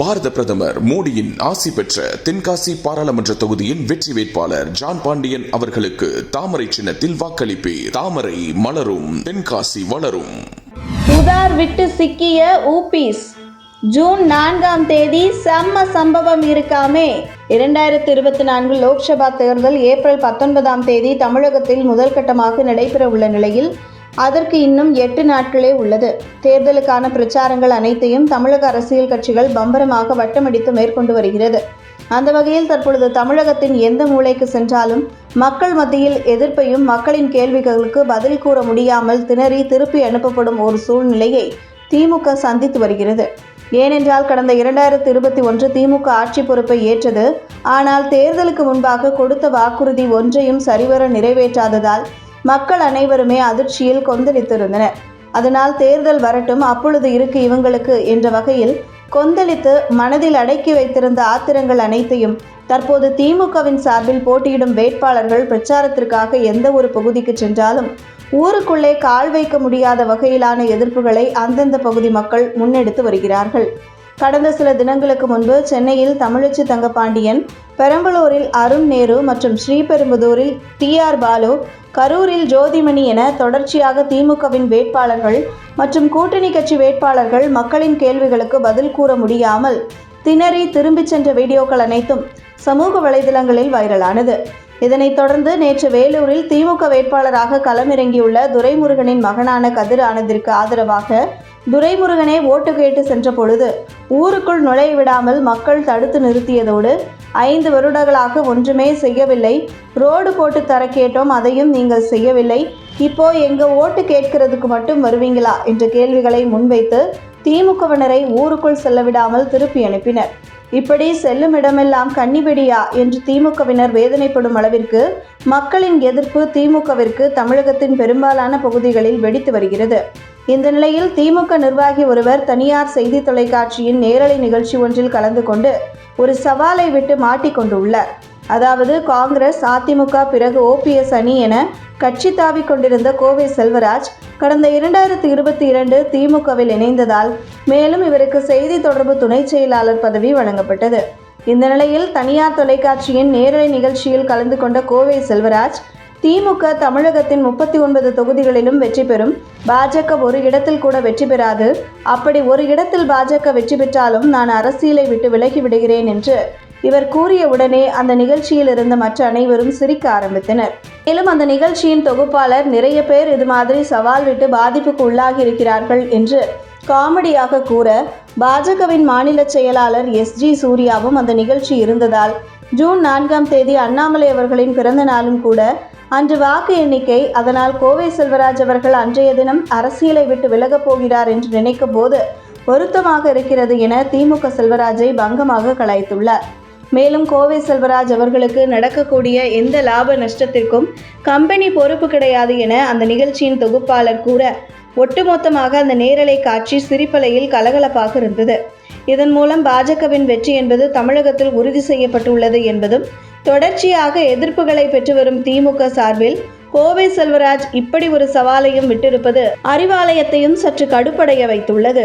பாரத பிரதமர் மோடியின் ஆசி பெற்ற தென்காசி பாராளுமன்ற தொகுதியின் வெற்றி வேட்பாளர் ஜான் பாண்டியன் அவர்களுக்கு தாமரை சின்னத்தில் வாக்களிப்பீர். தாமரை மலரும் தென்காசி வளரும். புகார் விட்டு சிக்கிய ஊபிஸ் ஜூன் நான்காம் தேதி செம்ம சம்பவம் இருக்காமே. இரண்டாயிரத்தி இருபத்தி நான்கு லோக்சபா தேர்தல் ஏப்ரல் பத்தொன்பதாம் தேதி தமிழகத்தில் முதல் கட்டமாக நடைபெற உள்ள நிலையில் அதற்கு இன்னும் எட்டு நாட்களே உள்ளது. தேர்தலுக்கான பிரச்சாரங்கள் அனைத்தையும் தமிழக அரசியல் கட்சிகள் பம்பரமாக வட்டமடித்து மேற்கொண்டு வருகிறது. அந்த வகையில் தற்பொழுது தமிழகத்தின் எந்த மூலைக்கு சென்றாலும் மக்கள் மத்தியில் எதிர்ப்பையும் மக்களின் கேள்விகளுக்கு பதில் கூற முடியாமல் திணறி திருப்பி அனுப்பப்படும் ஒரு சூழ்நிலையை திமுக சந்தித்து வருகிறது. ஏனென்றால் கடந்த இரண்டாயிரத்தி இருபத்தி ஒன்று திமுக ஆட்சி பொறுப்பை ஏற்றது. ஆனால் தேர்தலுக்கு முன்பாக கொடுத்த வாக்குறுதி ஒன்றையும் சரிவர நிறைவேற்றாததால் மக்கள் அனைவருமே அதிர்ச்சியில் கொந்தளித்திருந்தனர். அதனால் தேர்தல் வரட்டும் அப்பொழுது இருக்கு இவங்களுக்கு என்ற வகையில் கொந்தளித்து மனதில் அடக்கி வைத்திருந்த ஆத்திரங்கள் அனைத்தையும் தற்போது திமுகவின் சார்பில் போட்டியிடும் வேட்பாளர்கள் பிரச்சாரத்திற்காக எந்த ஒரு பகுதிக்கு சென்றாலும் ஊருக்குள்ளே கால் வைக்க முடியாத வகையிலான எதிர்ப்புகளை அந்தந்த பகுதி மக்கள் முன்னெடுத்து வருகிறார்கள். கடந்த சில தினங்களுக்கு முன்பு சென்னையில் தமிழச்சி தங்கபாண்டியன் பெரம்பலூரில் அருண் நேரு மற்றும் ஸ்ரீபெரும்புதூரில் டி ஆர் பாலு கரூரில் ஜோதிமணி என தொடர்ச்சியாக திமுகவின் வேட்பாளர்கள் மற்றும் கூட்டணி கட்சி வேட்பாளர்கள் மக்களின் கேள்விகளுக்கு பதில் கூற முடியாமல் திணறி திரும்பிச் சென்ற வீடியோக்கள் அனைத்தும் சமூக வலைதளங்களில் வைரலானது. இதனைத் தொடர்ந்து நேற்று வேலூரில் திமுக வேட்பாளராக களமிறங்கியுள்ள துரைமுருகனின் மகனான கதிர் ஆனந்திற்கு ஆதரவாக துரைமுருகனே ஓட்டு கேட்டு சென்ற பொழுது ஊருக்குள் நுழைய விடாமல் மக்கள் தடுத்து நிறுத்தியதோடு ஐந்து வருடங்களாக ஒன்றுமே செய்யவில்லை. ரோடு போட்டு தர கேட்டோம் அதையும் நீங்கள் செய்யவில்லை. இப்போ எங்க ஓட்டு கேட்கிறதுக்கு மட்டும் வருவீங்களா? என்ற கேள்விகளை முன்வைத்து திமுகவினரை ஊருக்குள் செல்ல விடாமல் திருப்பி அனுப்பினர். இப்படி செல்லும் இடமெல்லாம் கன்னிவெடியா என்று திமுகவினர் வேதனைப்படும் அளவிற்கு மக்களின் எதிர்ப்பு திமுகவிற்கு தமிழகத்தின் பெரும்பாலான பகுதிகளில் வெடித்து வருகிறது. இந்த நிலையில் திமுக நிர்வாகி ஒருவர் தனியார் செய்தி தொலைக்காட்சியின் நேரலை நிகழ்ச்சி ஒன்றில் கலந்து கொண்டு ஒரு சவாலை விட்டு மாட்டிக்கொண்டுள்ளார். அதாவது காங்கிரஸ் அதிமுக பிறகு ஓபிஎஸ் அணி என கட்சி தாவிக் கொண்டிருந்த கோவை செல்வராஜ் கடந்த இரண்டாயிரத்தி இருபத்தி இரண்டு திமுகவில் இணைந்ததால் மேலும் இவருக்கு செய்தி தொடர்பு துணை செயலாளர் பதவி வழங்கப்பட்டது. இந்த நிலையில் தனியார் தொலைக்காட்சியின் நேரலை நிகழ்ச்சியில் கலந்து கொண்ட கோவை செல்வராஜ் திமுக தமிழகத்தின் முப்பத்தி ஒன்பது தொகுதிகளிலும் வெற்றி பெறும். பாஜக ஒரு இடத்தில் கூட வெற்றி பெறாது. அப்படி ஒரு இடத்தில் பாஜக வெற்றி பெற்றாலும் நான் அரசியலை விட்டு விலகி விடுகிறேன் என்று இவர் கூறிய உடனே அந்த நிகழ்ச்சியில் இருந்த மற்ற அனைவரும் சிரிக்க ஆரம்பித்தனர். மேலும் அந்த நிகழ்ச்சியின் தொகுப்பாளர் நிறைய பேர் இது மாதிரி சவால் விட்டு பாதிப்புக்கு உள்ளாகி இருக்கிறார்கள் என்று காமெடியாக கூற பாஜகவின் மாநில செயலாளர் எஸ் ஜி சூர்யாவும் அந்த நிகழ்ச்சி இருந்ததால் ஜூன் நான்காம் தேதி அண்ணாமலை அவர்களின் பிறந்த நாளும் கூட அன்று வாக்கு எண்ணிக்கை அதனால் கோவை செல்வராஜ் அவர்கள் அன்றைய தினம் அரசியலை விட்டு விலகப் போகிறார் என்று நினைக்கும் போது வருத்தமாக இருக்கிறது என திமுக செல்வராஜை பங்கமாக கலாய்த்துள்ளார். மேலும் கோவை செல்வராஜ் அவர்களுக்கு நடக்கக்கூடிய எந்த லாப நஷ்டத்திற்கும் கம்பெனி பொறுப்பு கிடையாது என அந்த நிகழ்ச்சியின் தொகுப்பாளர் கூற ஒட்டுமொத்தமாக அந்த நேரலை காட்சி சிரிப்பலையில் கலகலப்பாக இருந்தது. இதன் மூலம் பாஜகவின் வெற்றி என்பது தமிழகத்தில் உறுதி செய்யப்பட்டுள்ளது என்பதும் தொடர்ச்சியாக எதிர்ப்புகளை பெற்று வரும் திமுக சார்பில் கோவை செல்வராஜ் இப்படி ஒரு சவாலையும் விட்டிருப்பது அறிவாலயத்தையும் சற்று கடுப்படைய வைத்துள்ளது.